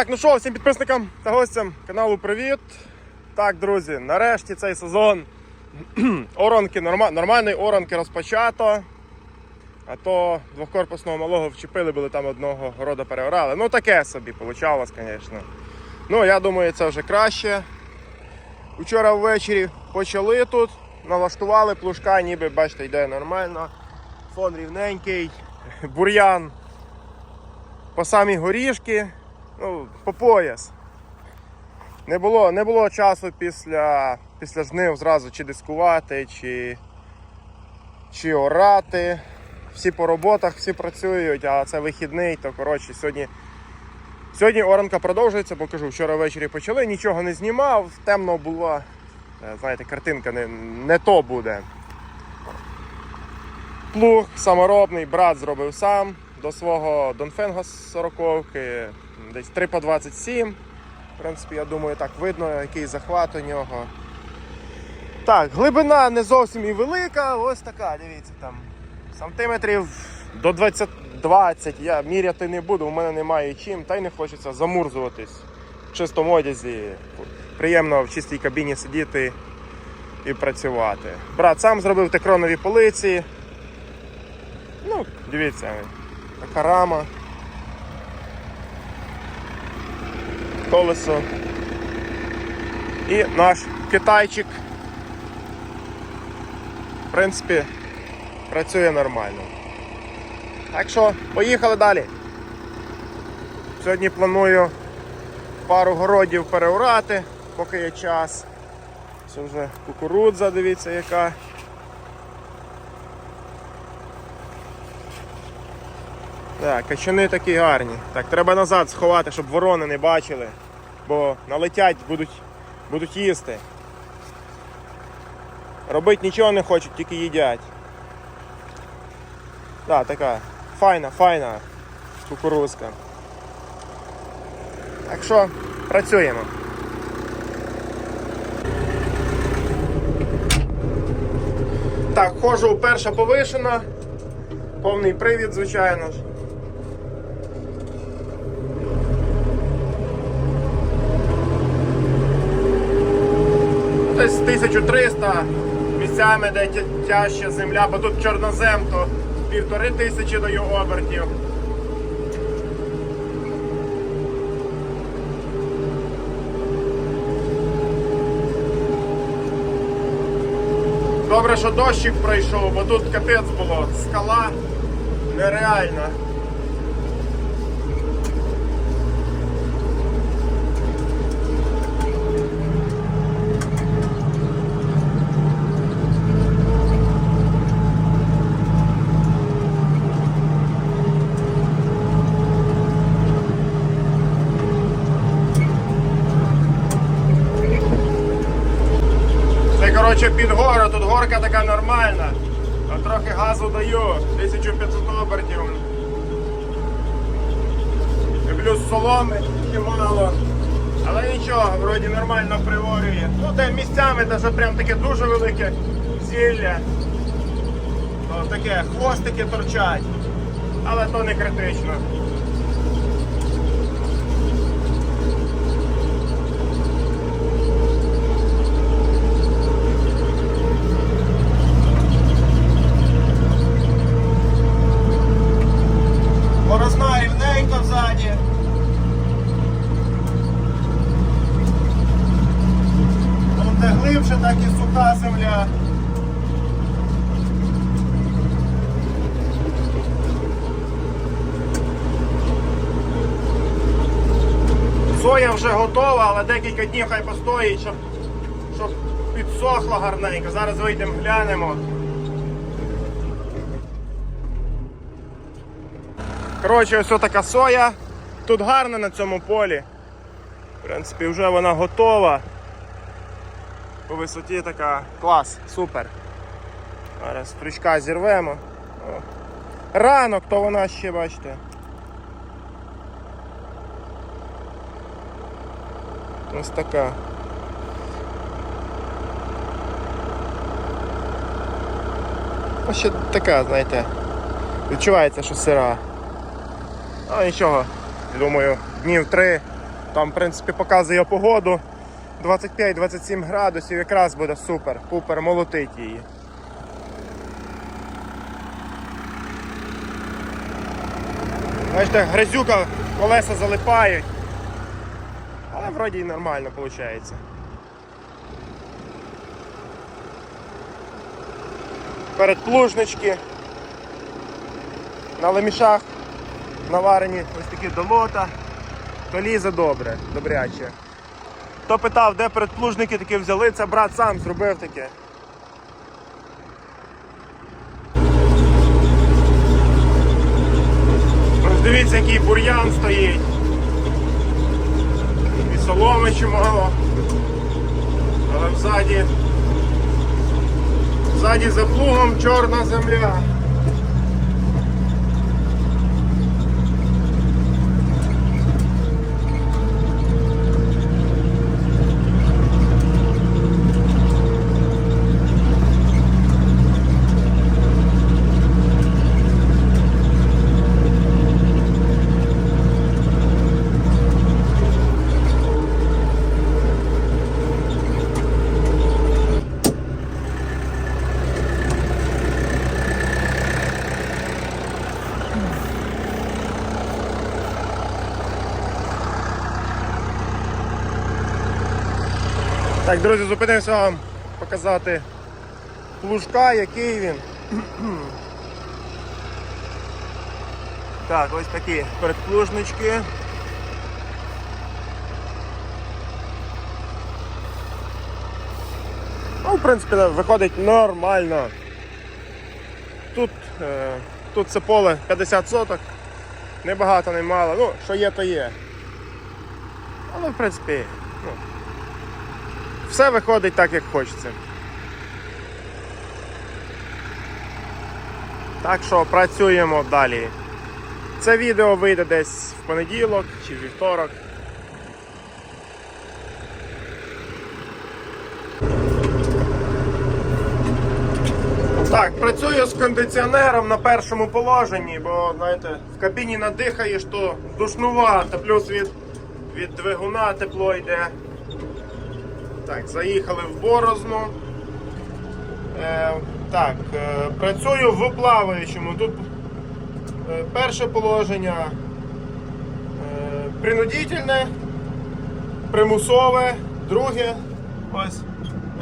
Так, ну що, всім підписникам та гостям каналу привіт. Так, друзі, нарешті цей сезон оранки, норма, оранки розпочато. А то двохкорпусного малого вчепили, були там одного города переорали. Ну таке собі вийшло, звісно. Ну, я думаю, це вже краще. Вчора ввечері почали тут, налаштували плужка, ніби бачите, йде нормально. Фон рівненький, бур'ян по самі горішки, ну, по пояс. Не було, не було часу після, після жнив зразу чи дискувати, чи, чи орати. Всі по роботах, всі працюють, а це вихідний, то коротше сьогодні. Сьогодні оранка продовжується, бо кажу, вчора ввечері почали, нічого не знімав, темно було. Е, Знаєте, картинка не, не то буде. Плуг саморобний, брат зробив сам до свого Донфенга 40 десь 3 по 27. В принципі, я думаю, так видно, який захват у нього. Так, глибина не зовсім і велика, ось така, дивіться там. Сантиметрів до 20, 20 я міряти не буду, у мене немає чим, та й не хочеться замурзуватись в чистому одязі. Приємно в чистій кабіні сидіти і працювати. Брат сам зробив текронові полиці. Ну, дивіться, така рама. Колесо. І наш китайчик. В принципі, працює нормально. Так що, поїхали далі. Сьогодні планую пару городів переорати, поки є час. Це вже кукурудза, дивіться яка. Так, качани такі гарні. Так, треба назад сховати, щоб ворони не бачили, бо налетять, будуть, будуть їсти. Робити нічого не хочуть, тільки їдять. Так, така файна, файна кукурузка. Так що, працюємо. Так, ходжу перша повишена. Повний привід, звичайно ж. Десь 1300 місцями, де тя- тяжча земля, бо тут чорнозем, то півтори тисячі даю обертів. Добре, що дощик пройшов, бо тут капець було. Скала нереальна. Це коротше під гору, тут горка така нормальна. Трохи газу даю, 1500 обертів. Плюс соломи мало. Але нічого, вроді нормально приворює. Ну де місцями даже прям таке дуже велике зілля. То таке хвостики торчать. Але то не критично. Борозна рівненько ззаді. Тут де глибше, так і суха земля. Соя вже готова, але декілька днів хай постоїть, щоб, щоб підсохла гарненько. Зараз вийдемо, глянемо. Коротше, ось така соя. Тут гарно на цьому полі. В принципі, вже вона готова. По висоті така клас, супер. Зараз стручка зірвемо. Ранок, то вона ще, бачите. Ось така. Ну, ще така, знаєте, відчувається, що сира. А нічого, думаю, днів три Там, в принципі, показує погоду. 25-27 градусів якраз буде супер, пупер, молотить її. Бачите, грязюка, колеса залипають. Але вроді і нормально виходить. Передплужнички. На лемішах наварені ось такі долота. То лізе добре, добряче. Хто питав, де передплужники такі взяли, це брат сам зробив таке. Дивіться, який бур'ян стоїть. Соломи чимало. Але взаді. взаді за плугом чорна земля. Так, друзі, зупинився вам показати плужка, який він. Так, ось такі передплужнички. Ну, в принципі, виходить нормально. Тут, е, тут це поле 50 соток. Не багато, не мало. Ну, що є, то є. Але в принципі, ну, все виходить так, як хочеться. Так що працюємо далі. Це відео вийде десь в понеділок чи вівторок. Так, працюю з кондиціонером на першому положенні, бо знаєте, в кабіні надихаєш, то душнувато, плюс від, від двигуна тепло йде. Так, заїхали в Борозну. Е, так, е, працюю в плаваючому. Тут е, перше положення е, принудительне, примусове, друге. Ось.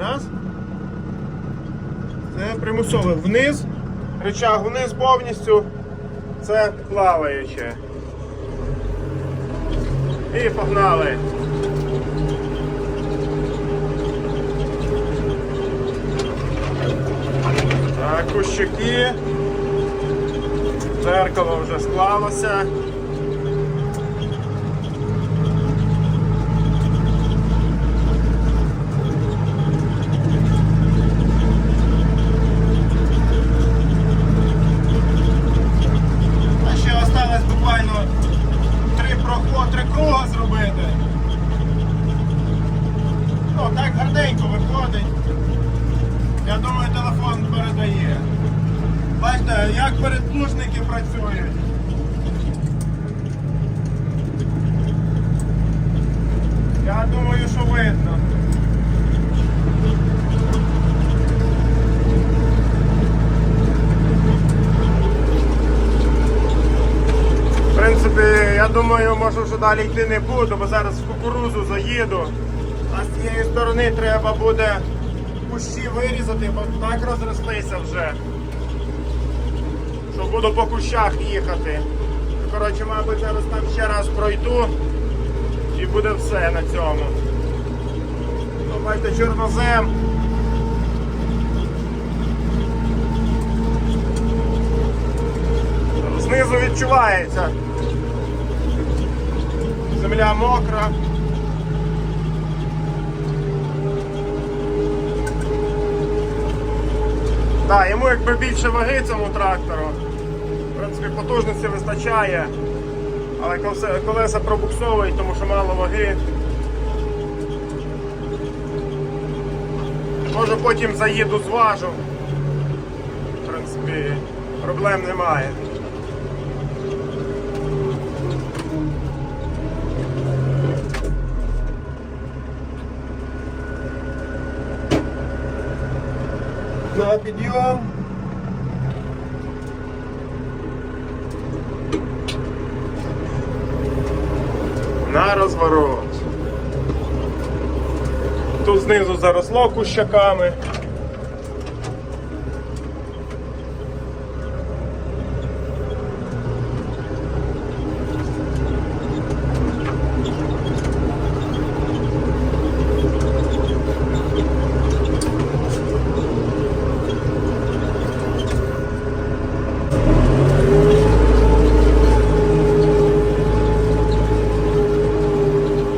Раз. Це примусове вниз. Рычаг вниз повністю. Це плаваюче. І погнали. Кущики. Дзеркало вже склалося. А ще осталось буквально три проход, три круга зробити. Ну, так гарненько виходить. Я думаю, телефон передає. Бачите, як передплужники працюють. Я думаю, що видно. В принципі, я думаю, може вже далі йти не буду, бо зараз в кукурузу заїду. А з цієї сторони треба буде кущі вирізати, бо так розрослися вже. Що буду по кущах їхати. Коротше, мабуть, зараз там ще раз пройду і буде все на цьому. Ну, бачите, чорнозем. Знизу відчувається. Земля мокра. Так, йому якби більше ваги цьому трактору. В принципі, потужності вистачає. Але колеса- пробуксовують, тому що мало ваги. Може потім заїду зважу. В принципі, проблем немає. На підйом. На розворот. Тут знизу заросло кущаками.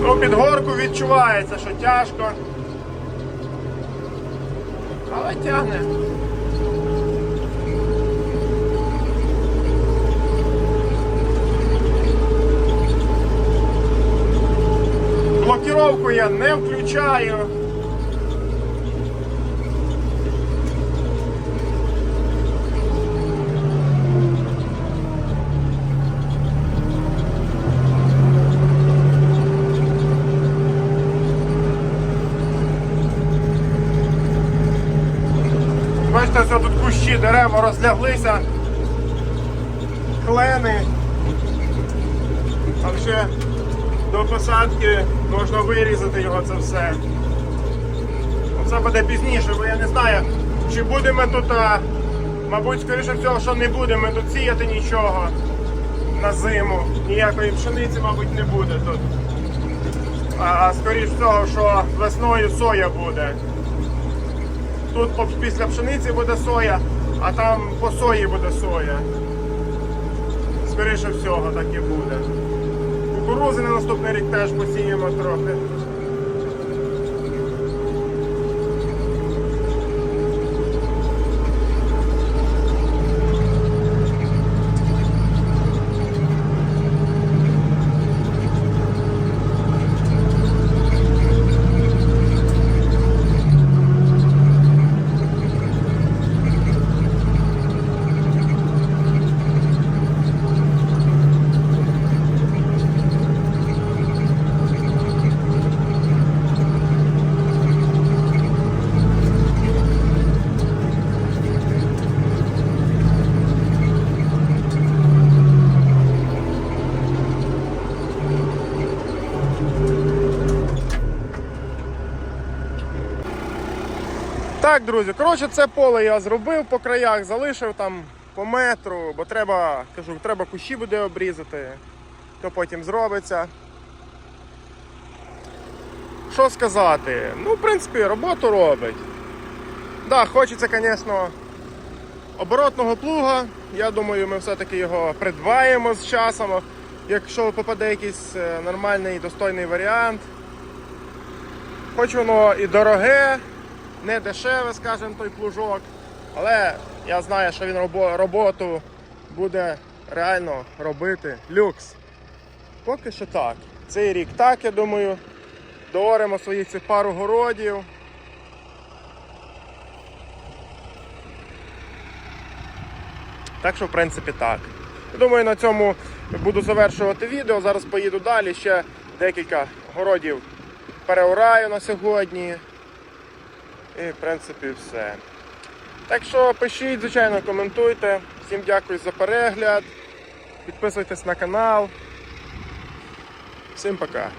Ну, під горку тяжко. Але тягне. Блокіровку я не включаю. Бачите, ось тут кущі, дерева розляглися, клени. Там ще до посадки можна вирізати його це все. Це буде пізніше, бо я не знаю, чи будемо тут, а, мабуть, скоріше всього, що не будемо тут сіяти нічого на зиму. Ніякої пшениці, мабуть, не буде тут. А скоріш всього, що весною соя буде. Тут після пшениці буде соя, а там по сої буде соя. Скоріше всього так і буде. Кукурузи на наступний рік теж посіємо трохи. Друзі, коротше, це поле я зробив по краях, залишив там по метру, бо треба, кажу, треба кущі буде обрізати, то потім зробиться. Що сказати? Ну, в принципі, роботу робить. Да, хочеться, звісно, оборотного плуга. Я думаю, ми все-таки його придбаємо з часом. Якщо попаде якийсь е, нормальний достойний варіант. Хоч воно і дороге, не дешеве, скажімо, той плужок. Але я знаю, що він роботу буде реально робити люкс. Поки що так. Цей рік так, я думаю. Дооримо своїх цих пару городів. Так що, в принципі, так. Думаю, на цьому буду завершувати відео. Зараз поїду далі. Ще декілька городів переораю на сьогодні. І, в принципі, все. Так що пишіть, звичайно, коментуйте. Всім дякую за перегляд. Підписуйтесь на канал. Всім пока.